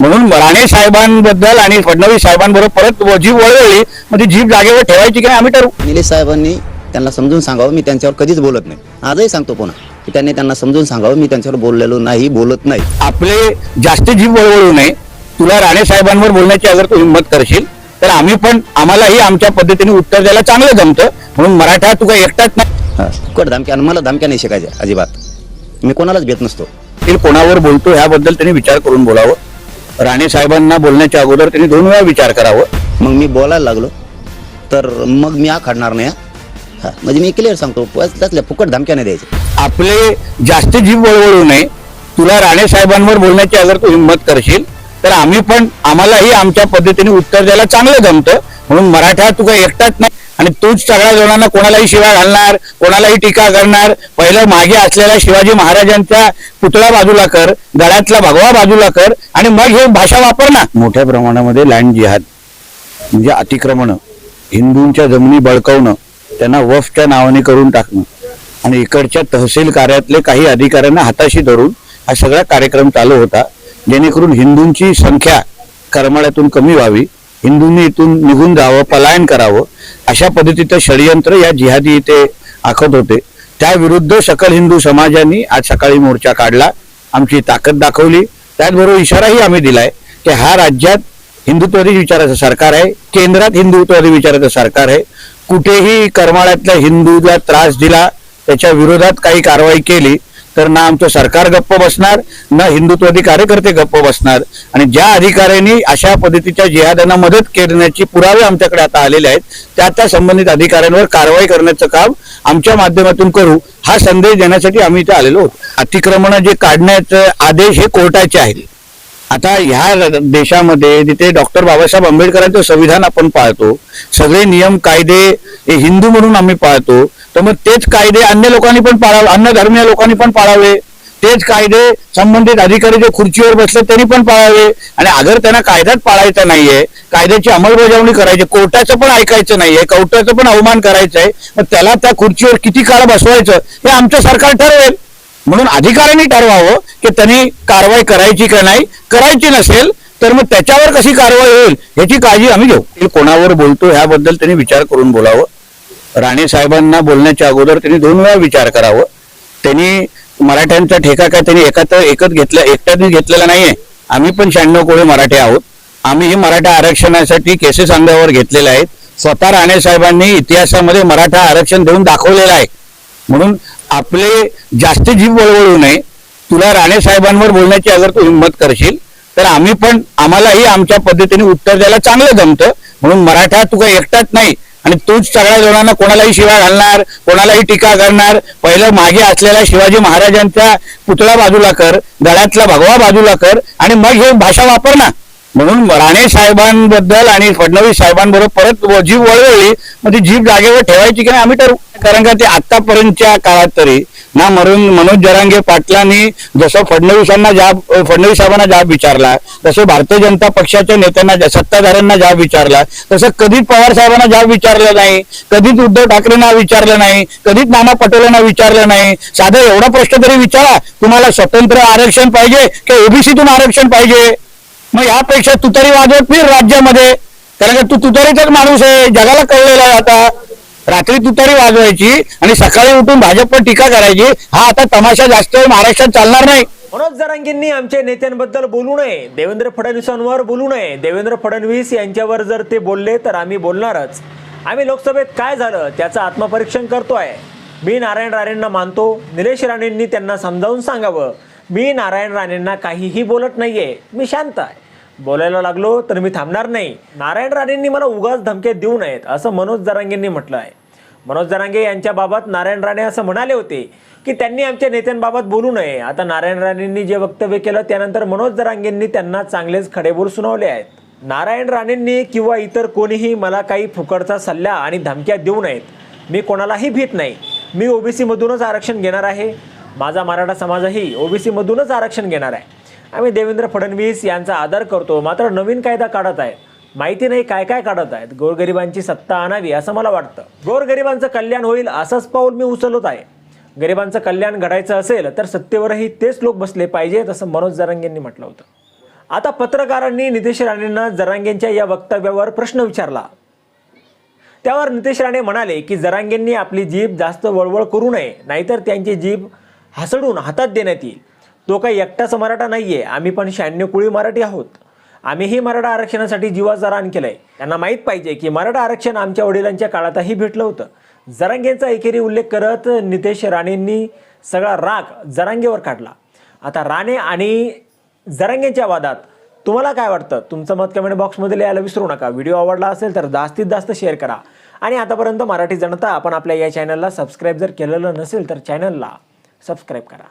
म्हणून राणे साहेबांबद्दल आणि फडणवीस साहेबांबरोबर परत जीभ वळवली म्हणजे जीभ जागेवर ठेवायची की नाही आम्ही ठरवू. निलेश साहेबांनी त्यांना समजून सांगावं मी त्यांच्यावर कधीच बोलत नाही. आजही सांगतो पुन्हा की त्यांनी त्यांना समजून सांगावं मी त्यांच्यावर बोललेलो नाही बोलत नाही. आपले जास्त जीभ वळवळू नये तुला राणे साहेबांवर बोलण्याची अगर तू हिंमत करशील तर आम्ही पण आम्हालाही आमच्या पद्धतीने उत्तर द्यायला चांगलं जमतं. म्हणून मराठा तुका एकटाच नाही. फुकट धमक्या मला धमक्या नाही शिकायच्या अजिबात. मी कोणालाच भेट नसतो. कोणावर बोलतो ह्याबद्दल त्यांनी विचार करून बोलावं. राणे साहेबांना बोलण्याच्या अगोदर त्यांनी दोन वेळा विचार करावं. मग मी बोलायला लागलो. तर मग मी आखडणार नाही हा. म्हणजे मी क्लिअर सांगतो त्यातल्या फुकट धमक्या नाही द्यायच्या आपले जास्त जीभ वळवळू नये. तुला राणे साहेबांवर बोलण्याची अगर तू हिंमत करशील तर आम्ही पण आम्हालाही आमच्या पद्धतीने उत्तर द्यायला चांगलं जमतं. म्हणून मराठा तुका एकटाच नाही आणि तूच सगळ्या जणांना कोणालाही शिवा घालणार कोणालाही टीका करणार. पहिलं मागे असलेल्या शिवाजी महाराजांचा पुतळा बाजूला कर गळ्यातला भगवा बाजूला कर आणि मग हे भाषा वापर ना. मोठ्या प्रमाणामध्ये लँड जिहाद म्हणजे अतिक्रमण हिंदूंच्या जमिनी बळकवणं त्यांना वफच्या नावाने करून टाकणं आणि इकडच्या तहसील कार्यातले काही अधिकाऱ्यांना हाताशी धरून हा सगळा कार्यक्रम चालू होता. जेणेकरून हिंदूंची संख्या करमाळ्यातून कमी व्हावी. हिंदूंनी इथून निघून जावं पलायन करावं अशा पद्धतीचं षडयंत्र या जिहादी इथे आखत होते. त्याविरुद्ध सकल हिंदू समाजाने आज सकाळी मोर्चा काढला आमची ताकद दाखवली. त्याचबरोबर इशाराही आम्ही दिलाय की हा राज्यात हिंदुत्ववादी विचाराचं सरकार आहे केंद्रात हिंदुत्ववादी विचाराचं सरकार आहे. कुठेही करमाळ्यातल्या हिंदूला त्रास दिला त्याच्या विरोधात काही कारवाई केली तर ना आमचं सरकार गप्प बसणार ना हिंदुत्ववादी कार्यकर्ते गप्प बसणार. आणि ज्या अधिकाऱ्यांनी अशा पद्धतीच्या जिहादांना मदत करण्याची पुरावे आमच्याकडे आता आलेले आहेत त्या त्या संबंधित अधिकाऱ्यांवर कारवाई करण्याचं काम आमच्या माध्यमातून करू हा संदेश देण्यासाठी आम्ही इथे आलेलो होतो अतिक्रमण जे काढण्याचे आदेश हे कोर्टाचे आहेत. आता ह्या देशामध्ये जिथे डॉक्टर बाबासाहेब आंबेडकरांचं संविधान आपण पाळतो सगळे नियम कायदे हे हिंदू म्हणून आम्ही पाळतो तर मग तेच कायदे अन्य लोकांनी पण पाळावे अन्य धर्मीय लोकांनी पण पाळावे. तेच कायदे संबंधित अधिकारी जे खुर्चीवर बसले त्यांनी पण पाळावे. आणि अगर त्यांना कायदाच पाळायचा नाहीये कायद्याची अंमलबजावणी करायची कोर्टाचं पण ऐकायचं नाहीये कोर्टाचं पण अवमान करायचं आहे मग त्याला त्या खुर्चीवर किती काळ बसवायचं हे आमचं सरकार ठरवेल. म्हणून अधिकाऱ्यांनी ठरवावं की त्यांनी कारवाई करायची का नाही. करायची नसेल तर मग त्याच्यावर कशी कारवाई होईल याची काळजी आम्ही घेऊ. कोणावर बोलतो ह्याबद्दल त्यांनी विचार करून बोलावं. राणे साहेबांना बोलण्याच्या अगोदर त्यांनी दोन वेळा विचार करावं. त्यांनी मराठ्यांचा ठेका काय त्यांनी एकत्र एकच घेतला एकट्याने घेतलेला नाहीये. आम्ही पण शहाण्णव कोळी मराठे आहोत. आम्ही हे मराठा आरक्षणासाठी केसेस अंगावर घेतलेले आहेत. स्वतः राणे साहेबांनी इतिहासामध्ये मराठा आरक्षण देऊन दाखवलेलं आहे. म्हणून आपले जास्त जीव वळवळू नये. तुला राणे साहेबांवर बोलण्याची अगर तू हिंमत करशील तर आम्ही पण आम्हालाही आमच्या पद्धतीने उत्तर द्यायला चांगलं जमतं. म्हणून मराठा तुका एकटाच नाही आणि तूच सगळ्या जणांना कोणालाही शिवा घालणार कोणालाही टीका करणार. पहिलं मागे असलेल्या शिवाजी महाराजांचा पुतळा बाजूला कर गळ्यातला भगवा बाजूला कर आणि मग हे भाषा वापर ना म्हणून राणे साहेबांबद्दल आणि फडणवीस साहेबांबरोबर परत जीभ वळवळली मग म्हणजे ती जीभ जागेवर ठेवायची की नाही आम्ही ठरवू कारण का ते आतापर्यंतच्या काळात तरी ना म्हणून मनोज जरांगे पाटलांनी जसं फडणवीसांना जाब फडणवीस साहेबांना जाब विचारला तसं भारतीय जनता पक्षाच्या नेत्यांना सत्ताधाऱ्यांना जाब विचारला तसं कधीच पवार साहेबांना जाब विचारलं नाही कधीच उद्धव ठाकरेंना विचारलं नाही कधीच नाना पटोलेंना विचारलं नाही. साधं एवढा प्रश्न तरी विचारा तुम्हाला स्वतंत्र आरक्षण पाहिजे की ओबीसीतून आरक्षण पाहिजे? मग यापेक्षा तुतारी वाजवत फिर राज्यामध्ये. कारण का तू तुतारीचाच माणूस आहे जगाला कळलेला आहे आता. रात्री तुतारी वाजवायची आणि सकाळी उठून भाजपवर टीका करायची हा आता तमाशा जास्त महाराष्ट्रात चालणार नाही. मनोज जरांगींनी आमच्या नेत्यांबद्दल बोलू नये. देवेंद्र फडणवीसांवर बोलू नये. देवेंद्र फडणवीस यांच्यावर जर ते बोलले तर आम्ही बोलणारच. आम्ही लोकसभेत काय झालं त्याचं आत्मपरीक्षण करतोय. मी नारायण राणेंना मानतो. निलेश राणेंनी त्यांना समजावून सांगावं. मी नारायण राणेंना काहीही बोलत नाही आहे मी शांत आहे. बोलायला लागलो तर मी थांबणार नाही. नारायण राणेंनी मला उगाच धमक्या देऊ नयेत असं मनोज जरांगेंनी म्हटलं आहे मनोज जरांगे यांच्याबाबत नारायण राणे असं म्हणाले होते की त्यांनी आमच्या नेत्यांबाबत बोलू नये. आता नारायण राणेंनी जे वक्तव्य केलं त्यानंतर मनोज जरांगेंनी त्यांना चांगलेच खडेबोल सुनावले आहेत. नारायण राणेंनी किंवा इतर कोणीही मला काही फुकटचा सल्ला आणि धमक्या देऊ नयेत. मी कोणालाही भीत नाही. मी ओबीसीमधूनच आरक्षण घेणार आहे. माझा मराठा समाजही ओबीसी मधूनच आरक्षण घेणार आहे. आम्ही देवेंद्र फडणवीस यांचा आदर करतो मात्र नवीन कायदा काढत आहे माहिती नाही काय काय काढत आहेत. गोरगरिबांची सत्ता आणावी असं मला वाटतं. गोरगरिबांचं कल्याण होईल असंच पाऊल मी उचलत आहे. गरिबांचं कल्याण घडायचं असेल तर सत्तेवरही तेच लोक बसले पाहिजेत असं मनोज जरंग यांनी म्हटलं होतं. आता पत्रकारांनी नितेश राणेंना जरांगेंच्या या वक्तव्यावर प्रश्न विचारला. त्यावर नितेश राणे म्हणाले की जरांगेंनी आपली जीभ जास्त वळवळ करू नये नाहीतर त्यांची जीभ हसडून हातात देण्यात येईल. तो काही एकटाच मराठा नाही आहे आम्ही पण शहाण्णव कुळी मराठी आहोत. आम्हीही मराठा आरक्षणासाठी जीवाचा रान केलंय त्यांना माहीत पाहिजे की मराठा आरक्षण आमच्या वडिलांच्या काळातही भेटलं होतं. जरांगेंचा एकेरी उल्लेख करत नितेश राणेंनी सगळा राग जरांगेवर काढला. आता राणे आणि जरांगेंच्या वादात तुम्हाला काय वाटतं? तुमचं मत कमेंट बॉक्समध्ये लिहायला विसरू नका. व्हिडिओ आवडला असेल तर जास्तीत जास्त शेअर करा. आणि आतापर्यंत मराठी जनता आपण आपल्या या चॅनलला सबस्क्राईब जर केलेलं नसेल तर चॅनलला सबस्क्राईब करा.